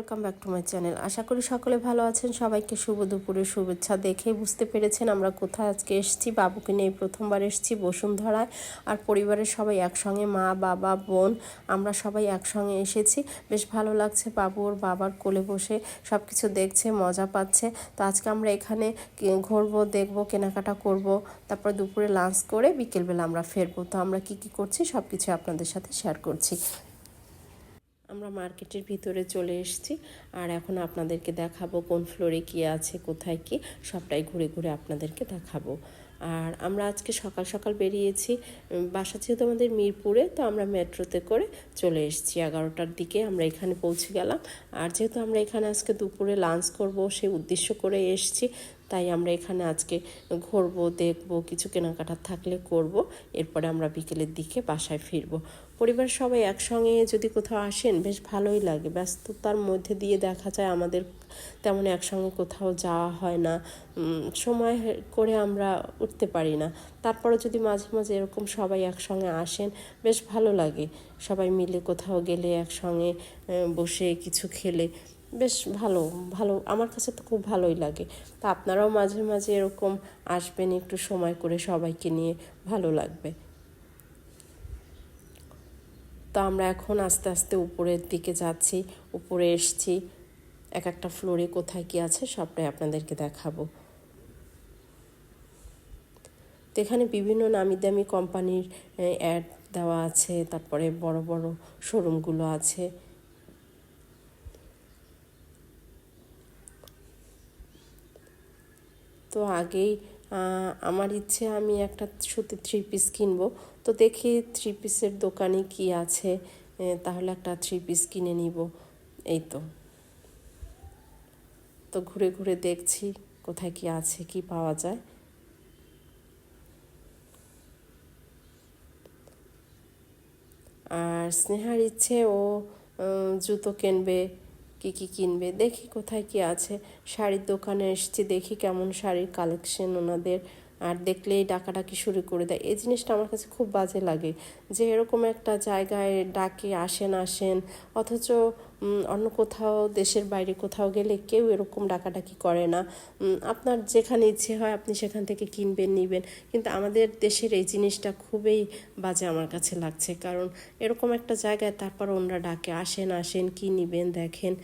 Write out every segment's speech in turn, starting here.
Welcome back to my channel আশা করি সকলে ভালো আছেন। সবাইকে শুভ দুপুরের শুভেচ্ছা দেখেই বুঝতে পেরেছেন আমরা কোথায় আজকে এসেছি। বাবুকে নিয়ে প্রথমবার এসেছি বসুন্ধরায়। আর পরিবারের সবাই একসঙ্গে, মা, বাবা, বোন, আমরা সবাই একসঙ্গে এসেছি। বেশ ভালো লাগছে বাবু ওর বাবার কোলে বসে সব কিছু দেখছে, মজা পাচ্ছে। তো আজকে আমরা এখানে ঘুরবো, দেখব, কেনাকাটা করব। তারপর দুপুরে লাঞ্চ করে বিকেলবেলা আমরা ফেরবো। তো আমরা কি কি করছি সব কিছু আপনাদের সাথে শেয়ার করছি। আমরা মার্কেটের ভিতরে চলে এসেছি। আর এখন আপনাদেরকে দেখাবো কোন ফ্লোরে কি আছে, কোথায় কি, সবটাই ঘুরে ঘুরে আপনাদেরকে দেখাবো। আর আমরা আজকে সকাল সকাল বেরিয়েছি বাসা যেহেতু আমাদের মিরপুরে, তো আমরা মেট্রোতে করে চলে এসেছি। এগারোটার দিকে আমরা এখানে পৌঁছে গেলাম। আর যেহেতু আমরা এখানে আজকে দুপুরে লাঞ্চ করব সেই উদ্দেশ্য করে এসেছি তাই আমরা এখানে আজকে ঘুরবো, দেখব, কিছু কেনাকাটা থাকলে করব। এরপরে আমরা বিকেলের দিকে বাসায় ফিরবো। পরিবার সবাই একসঙ্গে যদি কোথাও আসেন, বেশ ভালোই লাগে। ব্যস্ততার মধ্যে দিয়ে দেখা যায় আমাদের তেমন একসঙ্গে কোথাও যাওয়া হয় না। সময় করে আমরা উঠতে পারি না। তারপরে যদি মাঝে মাঝে এরকম সবাই একসঙ্গে আসেন, বেশ ভালো লাগে। সবাই মিলে কোথাও গেলে একসঙ্গে বসে কিছু খেলে। বেশ ভালো ভালো, আমার কাছে তো খুব ভালোই লাগে। তা আপনারাও মাঝে মাঝে এরকম আসবেন, একটু সময় করে সবাইকে নিয়ে ভালো লাগবে। তো আমরা এখন আস্তে আস্তে উপরের দিকে যাচ্ছি, উপরে এসছি। এক একটা ফ্লোরে কোথায় কি আছে সবটাই আপনাদেরকে দেখাবো। তো এখানে বিভিন্ন নামি দামি কোম্পানির অ্যাড দেওয়া আছে, তারপরে বড় বড় শোরুমগুলো আছে। তো আগেই আমার ইচ্ছে আমি একটা সুতি থ্রি পিস কিনবো। তো দেখি থ্রি পিসের দোকানে কি আছে তাহলে একটা থ্রি পিস কিনে নিব। এই তো। তো ঘুরে ঘুরে দেখছি কোথায় কি আছে, কি পাওয়া যায়। আর স্নেহার ইচ্ছে ও জুতো কিনবে। কি কি কিনবে, দেখি কোথায় কি আছে। শাড়ির দোকানে এসেছি, দেখি কেমন শাড়ির কালেকশন ওনাদের। আর দেখলেই ডাকাডাকি শুরু করে দেয়। এই জিনিসটা আমার কাছে খুব বাজে লাগে যে এরকম একটা জায়গায় ডাকে, আসেন আসেন, অথচ অন্য কোথাও, দেশের বাইরে কোথাও গেলে কেউ এরকম ডাকাডাকি করে না। আপনার যেখানে ইচ্ছে হয় আপনি সেখান থেকে কিনবেন, নিবেন। কিন্তু আমাদের দেশের এই জিনিসটা খুবই বাজে আমার কাছে লাগছে। কারণ এরকম একটা জায়গায় তারপর ওনারা ডাকে, আসেন আসেন, কি নিবেন, দেখেন।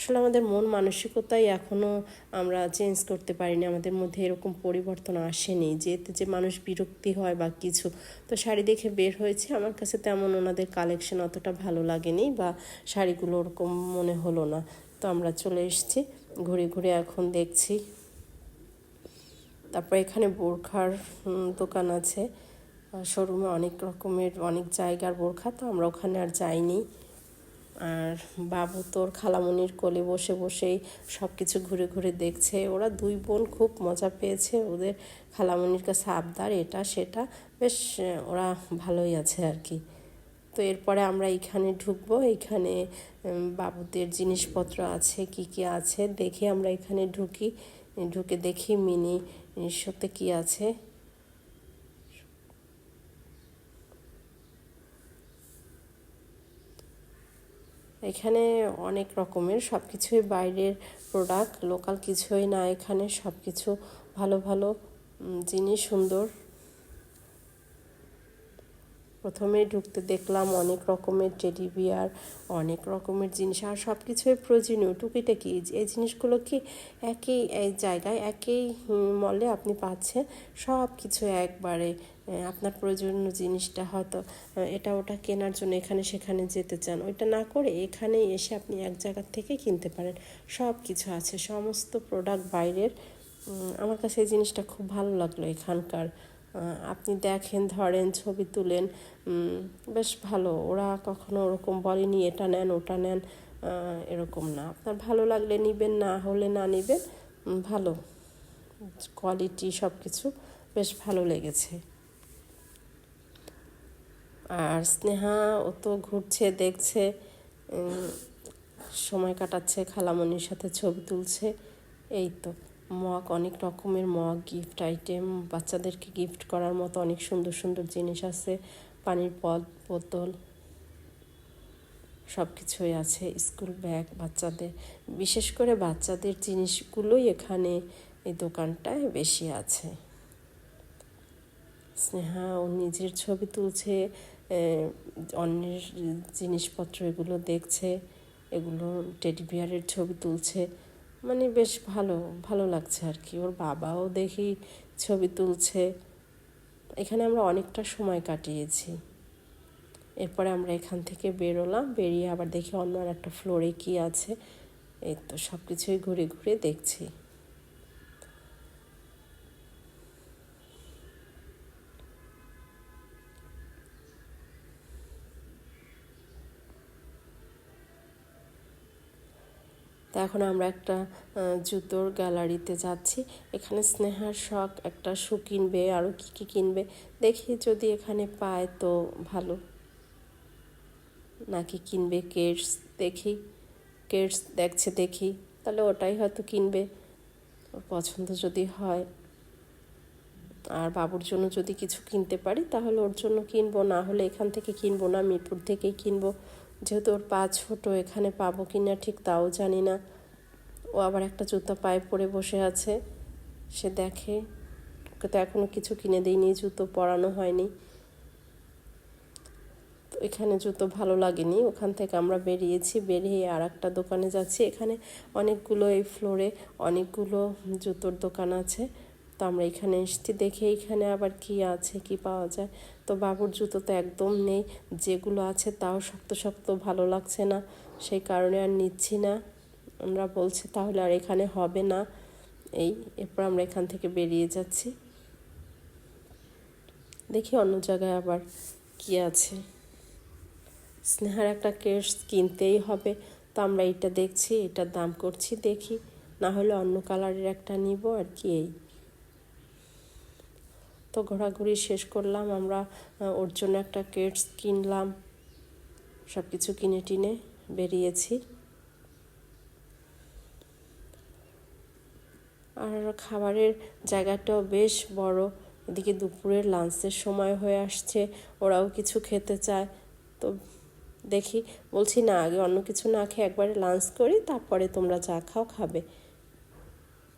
আসলে আমাদের মন মানসিকতাই এখনও আমরা চেঞ্জ করতে পারিনি। আমাদের মধ্যে এরকম পরিবর্তন আসেনি যে যে মানুষ বিরক্তি হয় বা কিছু। তো শাড়ি দেখে বের হয়েছে, আমার কাছে তেমন ওনাদের কালেকশন অতটা ভালো লাগেনি বা শাড়িগুলো ওরকম মনে হলো না। তো আমরা চলে এসেছি, ঘুরে ঘুরে এখন দেখছি। তারপর এখানে বোরখার দোকান আছে। শোরুমে অনেক রকমের অনেক জায়গার বোরখা, তো আমরা ওখানে আর যাইনি। আর বাবু তোর খালামণির কোলে বসে বসেই সব কিছু ঘুরে ঘুরে দেখছে। ওরা দুই বোন খুব মজা পেয়েছে। ওদের খালামণির কাছে আবদার এটা সেটা। বেশ ওরা ভালোই আছে আর কি। তো এরপরে আমরা এইখানে ঢুকবো। এইখানে উম, বাবুদের জিনিসপত্র আছে কি কি আছে দেখে আমরা এখানে ঢুকি। ঢুকে দেখি মিনি শোতে কি আছে। এখানে অনেক রকমের সব কিছুই বাইরের প্রোডাক্ট লোকাল কিছুই না এখানে সব কিছু ভালো ভালো জিনিস সুন্দর। প্রথমে ঢুকতে দেখলাম অনেক রকমের টেডি বিয়ার অনেক রকমের জিনিস, আর সব কিছুই প্রয়োজনীয়। টুকিটাকি, এই জিনিসগুলো কি একই জায়গায় একই মলে আপনি পাচ্ছেন? সব কিছু একবারে আপনার প্রয়োজনীয় জিনিসটা হয়তো এটা ওটা কেনার জন্য এখানে সেখানে যেতে চান, ওইটা না করে এখানেই এসে আপনি এক জায়গার থেকে কিনতে পারেন। সব কিছু আছে, সমস্ত প্রোডাক্ট বাইরের। আমার কাছে এই জিনিসটা খুব ভালো লাগল এখানকার। আপনি দেখেন, ধরেন, ছবি তুলেন বেশ ভালো। ওরা কখনো ওরকম বলেনি, এটা নেন, ওটা নেন এরকম না। আপনার ভালো লাগলে নিবেন, না হলে না নিবেন ভালো। কোয়ালিটি সব কিছু বেশ ভালো লেগেছে। আর স্নেহা ও তো ঘুরছে, দেখছে সময় কাটাচ্ছে, খালামণির সাথে ছবি তুলছে। এই তো, মগ, অনেক রকমের মগ গিফট আইটেম বাচ্চাদেরকে গিফট করার মতো অনেক সুন্দর সুন্দর জিনিস আছে, পানির পদ, বোতল সব কিছুই আছে স্কুল ব্যাগ বাচ্চাদের, বিশেষ করে বাচ্চাদের জিনিসগুলোই এখানে এই দোকানটায় বেশি আছে। স্নেহা ও নিজের ছবি তুলছে অন্যের জিনিসপত্র এগুলো দেখছে, এগুলো টেডি বিয়ারের ছবি তুলছে। মানে বেশ ভালো ভালো লাগছে আর কি। ওর বাবাও দেখি ছবি তুলছে। এখানে আমরা অনেকটা সময় কাটিয়েছি। এরপরে আমরা এখান থেকে বেরোলাম, বেরিয়ে আবার দেখি অন্য আর একটা ফ্লোরে কি আছে। এই তো সব কিছুই ঘুরে ঘুরে দেখছি। এখন আমরা একটা জুতোর গ্যালারিতে যাচ্ছি। এখানে স্নেহার শখ, একটা শু কিনবে আরও কী কী কিনবে। দেখি যদি এখানে পায় তো ভালো। নাকি কিনবে কেটস দেখি। কেটস দেখছে, দেখি। তাহলে ওটাই হয়তো কিনবে। ওর পছন্দ যদি হয়। আর বাবুর জন্য যদি কিছু কিনতে পারি, তাহলে ওর জন্য কিনবো। না হলে এখান থেকে কিনবো না, মিরপুর থেকেই কিনবো। যেহেতু ওর পা ছোটো, এখানে পাবো কি না ঠিক তাও জানি না। ও আবার একটা জুতো পায়ে পরে বসে আছে। সে দেখে, ওকে তো এখনও কিছু কিনে দিইনি জুতো পরানো হয়নি। তো এখানে জুতো ভালো লাগেনি। ওখান থেকে আমরা বেরিয়েছি, বেরিয়ে আর একটা দোকানে যাচ্ছি। এখানে অনেকগুলো এই ফ্লোরে অনেকগুলো জুতোর দোকান আছে। তো আমরা এখানে এসেছি, দেখে এখানে আবার কি আছে, কি পাওয়া যায়। তো বাবুর জুতো তো একদম নেই, যেগুলো আছে তাও শক্ত শক্ত ভালো লাগছে না, সেই কারণে আর নিচ্ছি না। আমরা বলছি তাহলে আর এখানে হবে না। এই, এরপর আমরা এখান থেকে বেরিয়ে যাচ্ছি। দেখি অন্য জায়গায় আবার কি আছে। স্নেহার একটা কেস কিনতেই হবে, তো আমরা এইটা দেখছি, এটার দাম করছি দেখি। না হলে অন্য কালারের একটা নিব, আর কি এই। তো ঘোরাঘুরি শেষ করলাম, আমরা ওর জন্য একটা কেটস কিনলাম সব কিছু কিনে টিনে বেরিয়েছি। আর খাবারের জায়গাটাও বেশ বড়, এদিকে দুপুরের লাঞ্চের সময় হয়ে আসছে, ওরাও কিছু খেতে চায়। তো দেখি, বলছি না, আগে অন্য কিছু না খেয়ে একবারে লাঞ্চ করি, তারপরে তোমরা যা খাও খাবে।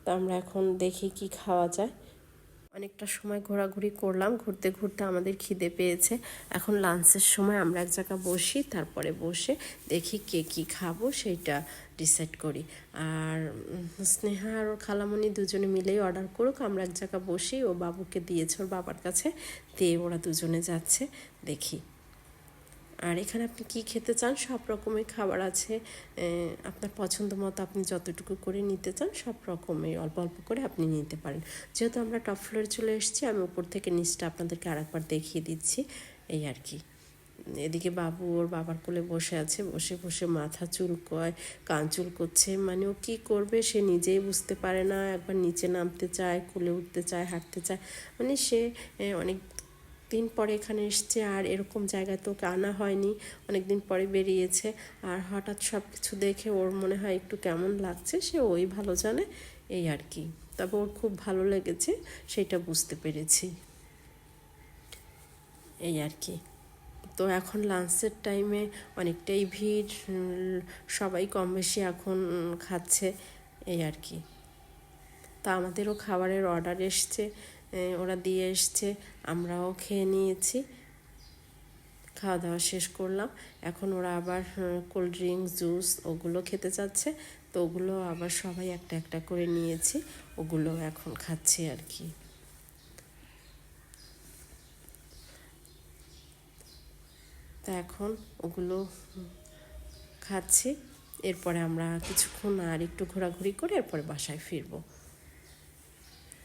তা আমরা এখন দেখি কি খাওয়া যায়। অনেকটা সময় ঘোরাঘুরি করলাম, ঘুরতে ঘুরতে আমাদের খিদে পেয়েছে। এখন লাঞ্চের সময় আমরা এক জায়গা বসি, তারপরে বসে দেখি কে কী খাব, সেইটা ডিসাইড করি। আর স্নেহা আর খালামণি দুজনে মিলেই অর্ডার করুক, আমরা এক জায়গায় বসি, ও বাবুকে দিয়েছে, ওর বাবার কাছে, দিয়ে ওরা দুজনে যাচ্ছে, দেখি। আর এখানে আপনি কি খেতে চান? সব রকমের খাবার আছে। আপনার পছন্দ মতো আপনি যতটুকু করে নিতে চান, সব রকমের অল্প অল্প করে আপনি নিতে পারেন। যেহেতু আমরা টপ ফ্লোরে চলে এসেছি, আমি উপর থেকে নিচটা আপনাদেরকে আরেকবার দেখিয়ে দিচ্ছি। এই আর কি। এদিকে বাবু ওর বাবার কোলে বসে আছে, বসে বসে মাথা চুলকয়, কান করছে মানে ও কী করবে সে নিজেই বুঝতে পারে না। একবার নিচে নামতে চায়, কোলে উঠতে চায়, হাঁটতে চায়। মানে সে অনেক দিন পরে এখানে এসছে আর এরকম জায়গায় তো আনা হয়নি অনেক দিন পরে বেরিয়েছে। আর হঠাৎ সব কিছু দেখে ওর মনে হয় একটু কেমন লাগছে, সে ওই ভালো জানে, এই আর কি। তবে ওর খুব ভালো লেগেছে, সেটা বুঝতে পেরেছি। এই আর কি। তো এখন লাঞ্চের টাইমে অনেকটাই ভিড়, সবাই কম বেশি এখন খাচ্ছে, এই আর কি। তা আমাদেরও খাবারের অর্ডার এসছে ওরা দিয়ে এসছে, আমরাও খেয়ে নিয়েছি। খাওয়া দাওয়া শেষ করলাম। এখন ওরা আবার কোল্ড ড্রিঙ্ক জুস ওগুলো খেতে চাচ্ছে। তো ওগুলো আবার সবাই একটা একটা করে নিয়েছি, ওগুলো এখন খাচ্ছি আর কি। তা এখন ওগুলো খাচ্ছি। এরপরে আমরা কিছুক্ষণ আর একটু ঘোরাঘুরি করে এরপরে বাসায় ফিরবো।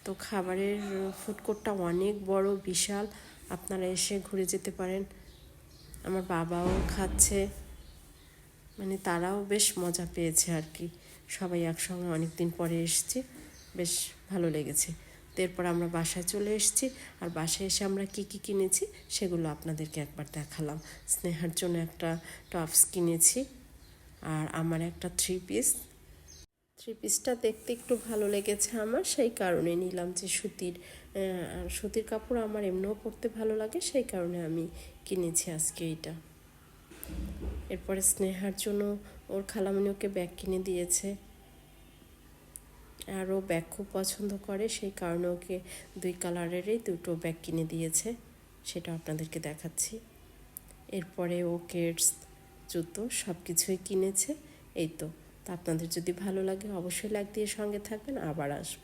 তো খাবারের ফুড কোর্টটা অনেক বড়, বিশাল। আপনারা এসে ঘুরে যেতে পারেন। আমার বাবাও খাচ্ছে। মানে তারাও বেশ মজা পেয়েছে আর কি। সবাই একসঙ্গে অনেক দিন পরে এসছি। বেশ ভালো লেগেছে। এরপর আমরা বাসায় চলে এসেছি। আর বাসায় এসে আমরা কি কি কিনেছি সেগুলো আপনাদেরকে একবার দেখালাম। স্নেহার জন্য একটা টপস কিনেছি। আর আমার একটা থ্রি পিস থ্রি পিসটা দেখতে একটু ভালো লেগেছে আমার, সেই কারণে নিলাম যে সুতির আর সুতির কাপড় আমার এমনিও পরতে ভালো লাগে, সেই কারণে আমি কিনেছি আজকে এইটা এরপরে স্নেহার জন্য ওর খালামণি ওকে ব্যাগ কিনে দিয়েছে। আর ও ব্যাগ খুব পছন্দ করে, সেই কারণে ওকে দুই কালারেরই দুটো ব্যাগ কিনে দিয়েছে সেটা আপনাদেরকে দেখাচ্ছি। এরপরে ও কেটস জুতো সব কিছুই কিনেছে, এই তো। তা আপনাদের যদি ভালো লাগে অবশ্যই লাইক দিয়ে সঙ্গে থাকবেন আবার আসব।